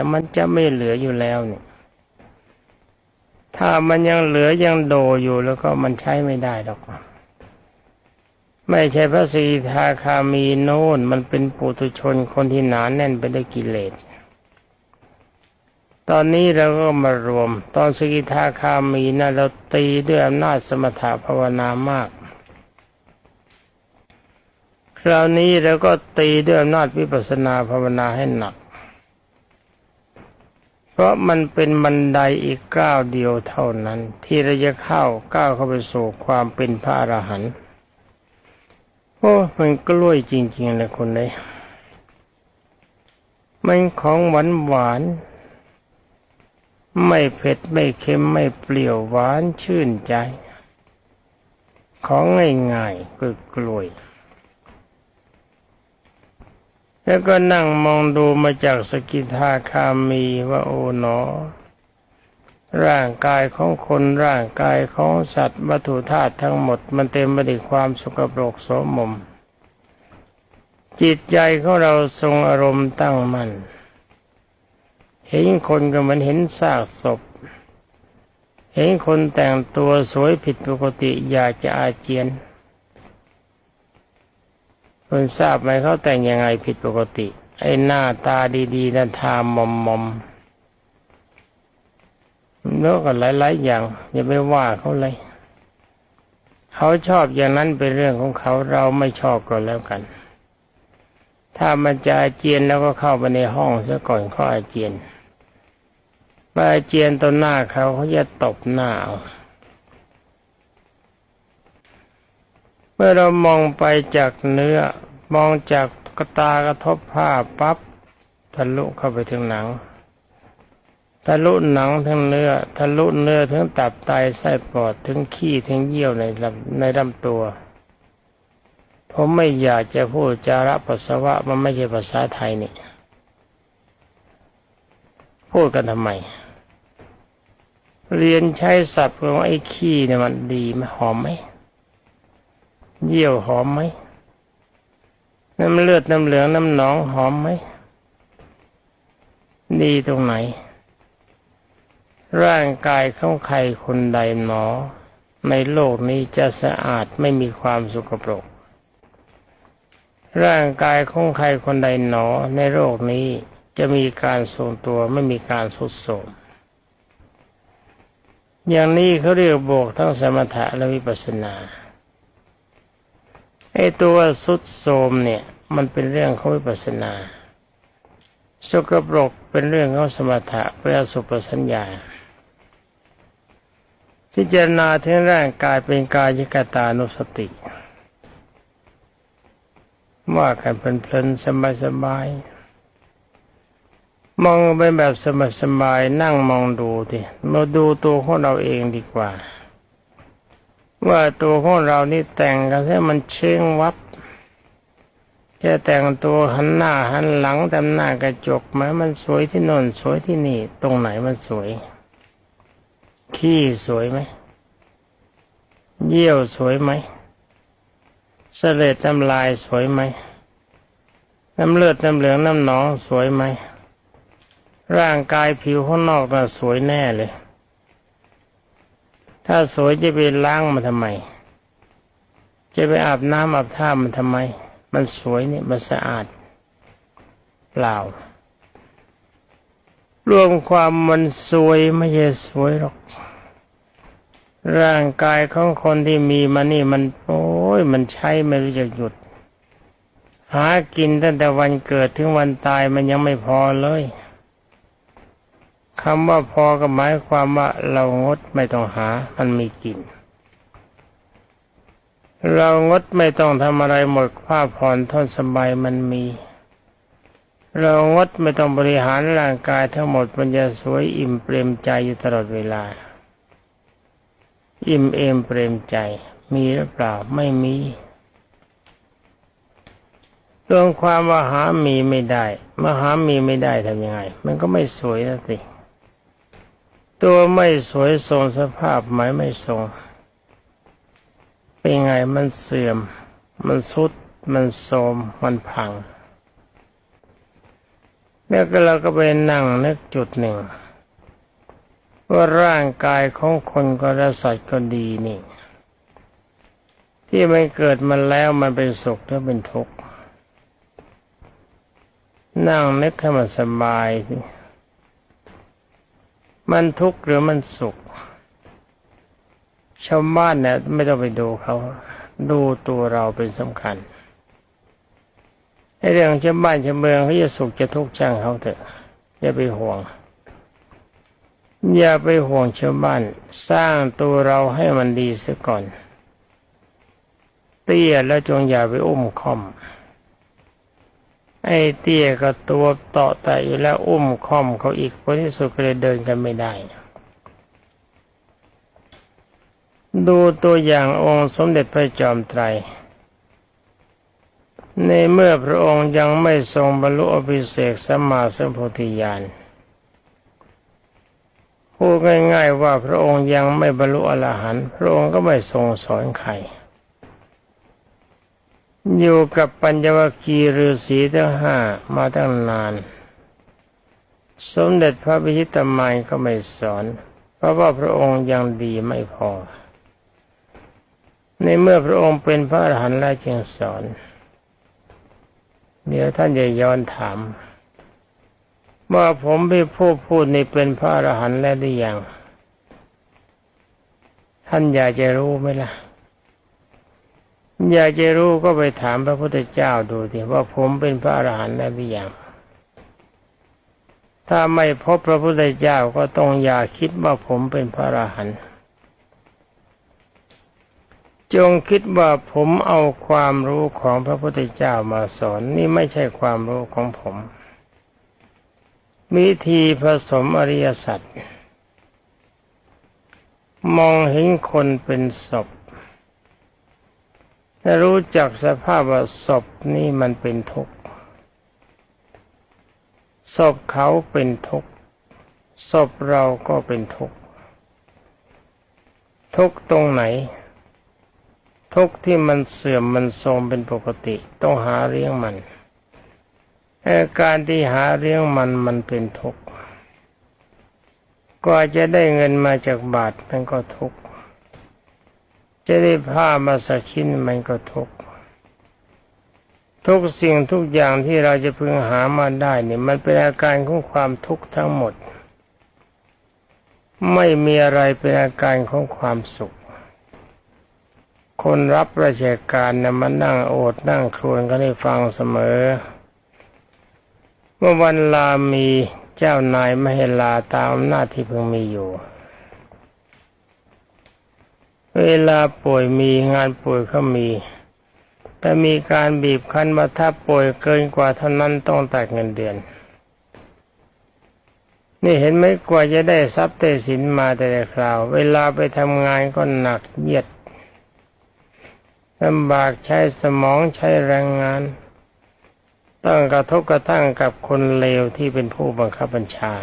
แต่มันจะไม่เหลืออยู่แล้วเนี่ย ถ้ามันยังเหลือยังโดอยู่แล้วก็มันใช้ไม่ได้หรอกไม่ใช่พระสีทาคามีโน่นมันเป็นปุถุชนคนที่หนานแน่นไปด้วยกิเลส ตอนนี้เราก็มารวม ตอนสกิทาคามีนะเราตีด้วยอำนาจสมถะภาวนามาก คราวนี้เราก็ตีด้วยอำนาจวิปัสสนาภาวนาให้หนัก ราะมันเป็นบันไดอีกก้าวเดียวเท่านั้น ที่เราจะเข้าก้าวเข้าไปสู่ความเป็นพระอรหันต์โอ้มันกล้วยจริงๆเลยคนเลยมันของหวานหวานไม่เผ็ดไม่เค็มไม่เปรี้ยวหวานชื่นใจ ของง่ายๆคือกล้วย แล้วก็นั่งมองดูมาจากสกิทาคามีว่าโอ๋หนอ ร่างกายของคนร่างกายของสัตว์วัตถุธาตุทั้งหมด มันเต็มไปด้วยความสกปรกโสมม จิตใจของเราทรงอารมณ์ตั้งมัน่นเห็นคนก็เหมือนเห็นซากศพ เห็นคนแต่งตัวสวยผิดปกติอยากจะอาเจียน คุณทราบไหมเขาแต่งยังไงผิดปกติ ไอ้หน้าตาดีๆนั่นทามอมมอมแล้วก็หลายๆอย่างอย่าไปว่าเขาเลยเขาชอบอย่างนั้นเป็นเรื่องของเขาเราไม่ชอบก็แล้วกัน ถ้ามันจะอาเจียนแล้วก็เข้าไปในห้องซะก่อนเขาอาเจียนไปอาเจียนต่อหน้าเขาเขาจะตบหน้าเอา มื่อเรามองไปจากเนื้อ มองจากกระตากระทบผ้าปับ๊บทะลุเข้าไปถึงหนัง ทะลุหนังถึงเนื้อ ทะลุเนื้อถึงตับไตไส้ปอดถึงขี้ถึงเยี่ยวในลำในลำตัวผมไม่อยากจะพูดจาระปัสสาวะมันไม่ใช่ภาษาไทยนี่พูดกันทำไม เรียนใช้ศัพท์ของไอ้ขี้เนี่ยมันดีไหมหอมไหม เยี่ยวหอมไหมน้ำเลือดน้ำเหลืองน้ำหนองหอมไหมดีตรงไหน ร่างกายของใครคนใดหนอ ในโลกนี้จะสะอาดไม่มีความสกปรก ร่างกายของใครคนใดหนอ ในโลกนี้จะมีการทรงตัวไม่มีการสุดโทมอย่างนี้เขาเรียกโบกทั้งสมถะและวิปัสสนา ไอ้ตัวสุดโทมเนี่ย มันเป็นเรื่องของวิปัสสนาสกปรกเป็นเรื่องของสมถะเพื่อสุปสัญญาพิจารณาถึงร่างกายเป็นกายกตานุสติว่ากันเพลินๆสบายๆมองไปแบบสบายๆนั่งมองดูดิมาดูตัวของเราเองดีกว่า ว่าตัวของเรานี่แต่งกันให้มันเชิงวับจะแต่งตัวหันหน้าหันหลังทำหน้ากระจกไหมมันสวยที่นนสวยที่นี่ ตรงไหนมันสวย ขี้สวยไหมเยี่ยวสวยไหมเสลดน้ำลายสวยไหมน้ำเลือดน้ำเหลืองน้ำหนองสวยไหมร่างกายผิวข้างนอกน่ะสวยแน่เลย ถ้าสวยจะไปล้างมันทำไม จะไปอาบน้ำอาบท่ามันทำไม มันสวยเนี่ยมันสะอาด เปล่า รวมความมันสวยไม่ใช่สวยหรอก ร่างกายของคนที่มีมานี่มัน โอ้ยมันใช้ไม่รู้จักหยุด หากินตั้งแต่วันเกิดถึงวันตายมันยังไม่พอเลย คำว่าพอก็หมายความว่าเรางดไม่ต้องหา มันมีกิน เรางดไม่ต้องทำอะไรหมดผ้าผ่อนท่อนสบายมันมี เรางดไม่ต้องบริหารร่างกายทั้งหมดมันจะสวยอิ่มเปรมใจอยู่ตลอดเวลา อิ่มเอมเปรมใจ มีหรือเปล่าไม่มีเรื่องความว่าหามีไม่ได้มหามีไม่ได้ทำยังไง มันก็ไม่สวยนะสิ ตัวไม่สวยทรงสภาพหมายไม่ทรง เป็นไงมันเสื่อม มันสุด มันโทมมันพังแล้วก็เราก็ไปนั่งนึกจุดหนึ่ง ว่าร่างกายของคนก็และสัตว์ก็ดีนี่ ที่มันเกิดมาแล้วมันเป็นสุขหรือเป็นทุกข์นั่งนึกให้มันสบายสิ มันทุกข์หรือมันสุข ชาวบ้านเนี่ยไม่ต้องไปดูเขาดูตัวเราเป็นสำคัญไอเรื่องชาวบ้านชาวเมืองเขาจะสุขจะทุกข์ช่างเขาเถอะอย่าไปห่วง อย่าไปห่วงชาวบ้าน สร้างตัวเราให้มันดีเสียก่อนเตี้ยแล้วจงอย่าไปอุ้มค่อม ไอ้เตี้ยก็ตัวเตาะแต่อยู่แล้วอุ้มค่อมเขาอีกผลที่สุดก็เลยเดินกันไม่ได้ ดูตัวอย่างองค์สมเด็จพระจอมไตร ในเมื่อพระองค์ยังไม่ทรงบรรลุอภิเศกสัมมาสัมโพธิญาณพูดง่ายๆว่าพระองค์ยังไม่บรรลุอรหันต์พระองค์ก็ไม่ทรงสอนใคร อยู่กับปัญญวคีฤาษีทั้งห้ามาตั้งนาน สมเด็จพระพิชิตมายก็ไม่สอน เพราะว่าพระองค์ยังดีไม่พอ ในเมื่อพระองค์เป็นพระอรหันต์แล้วจึงสอนเดี๋ยวท่านจะย้อนถาม ว่าผมไปพูดพูดนี่เป็นพระอรหันต์แล้วหรือยัง ท่านอยากจะรู้ไหมล่ะ อยากจะรู้ก็ไปถามพระพุทธเจ้าดูดิว่าผมเป็นพระอรหันต์แล้หรือยังถ้าไม่พบพระพุทธเจ้าก็ต้องอย่าคิดว่าผมเป็นพระอรหันต์จงคิดว่าผมเอาความรู้ของพระพุทธเจ้ามาสอนนี่ไม่ใช่ความรู้ของผมวิธีผสมอริยสัจมองเห็นคนเป็นศพ ถ้ารู้จักสภาพว่าศพนี่มันเป็นทุกข์ศพเขาเป็นทุกข์ศพเราก็เป็นทุกข์ทุกตรงไหน ทุกที่มันเสื่อมมันโทรมเป็นปกติต้องหาเลี้ยงมันอาการที่หาเลี้ยงมันมันเป็นทุกข์กว่าจะได้เงินมาจากบาทมันก็ทุกข์ จะได้ผ้ามาสักชิ้นมันก็ทุกทุกสิ่งทุกอย่างที่เราจะพึงหามาได้เนี่ยมันเป็นอาการของความทุกข์ทั้งหมด ไม่มีอะไรเป็นอาการของความสุข คนรับราชการนะมานั่งโอดนั่งครวญก็ได้ฟังเสมอ เมื่อวันลามีเจ้านายไม่ให้ลาตามอำนาที่เพิ่งมีอยู่ เวลาป่วยมีงานป่วยเขามี แต่มีการบีบคั้นมาถ้าป่วยเกินกว่าเท่านั้นต้องตัดเงินเดือน นี่เห็นไหมกว่าจะได้ทรัพย์ได้สินมาแต่ละคราว เวลาไปทำงานก็หนักเยียดลำบากใช้สมองใช้แรงงาน ต้องกระทบกระทั่งกับคนเลวที่เป็นผู้บังคับบัญชา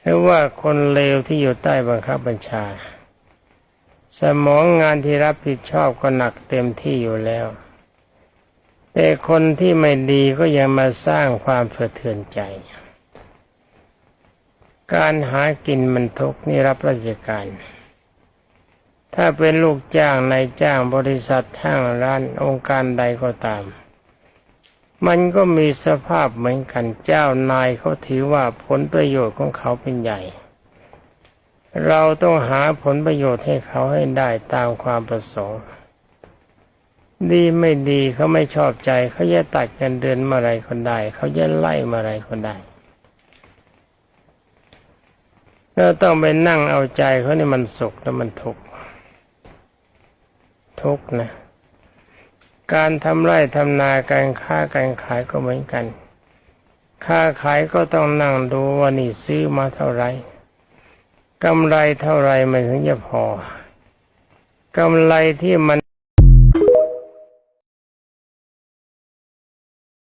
หรือว่าคนเลวที่อยู่ใต้บังคับบัญชา สมองงานที่รับผิดชอบก็หนักเต็มที่อยู่แล้ว แต่คนที่ไม่ดีก็ยังมาสร้างความเะเทือนใจ การหากินมันทุกนี่รับราชการ ถ้าเป็นลูกจ้างนายจ้างบริษัททางร้านองค์การใดก็ตาม มันก็มีสภาพเหมือนกันเจ้านายเขาถือว่าผลประโยชน์ของเขาเป็นใหญ่ เราต้องหาผลประโยชน์ให้เขาให้ได้ตามความประสงค์ ดีไม่ดีเขาไม่ชอบใจเขาจะตัดเงินเดือนมื่อไรคนได้เขาจะไล่มื่อไรคนได้เราต้องไปนั่งเอาใจเขาเนี่ยมันสุขแล้วมันทุกข์ทุกข์นะ การทำไร่ทำนาการค้าการขายก็เหมือนกัน ค้าขายก็ต้องนั่งดูว่านี่ซื้อมาเท่าไหร่ กำไรเท่าไรมันถึงจะพอกำไรที่มัน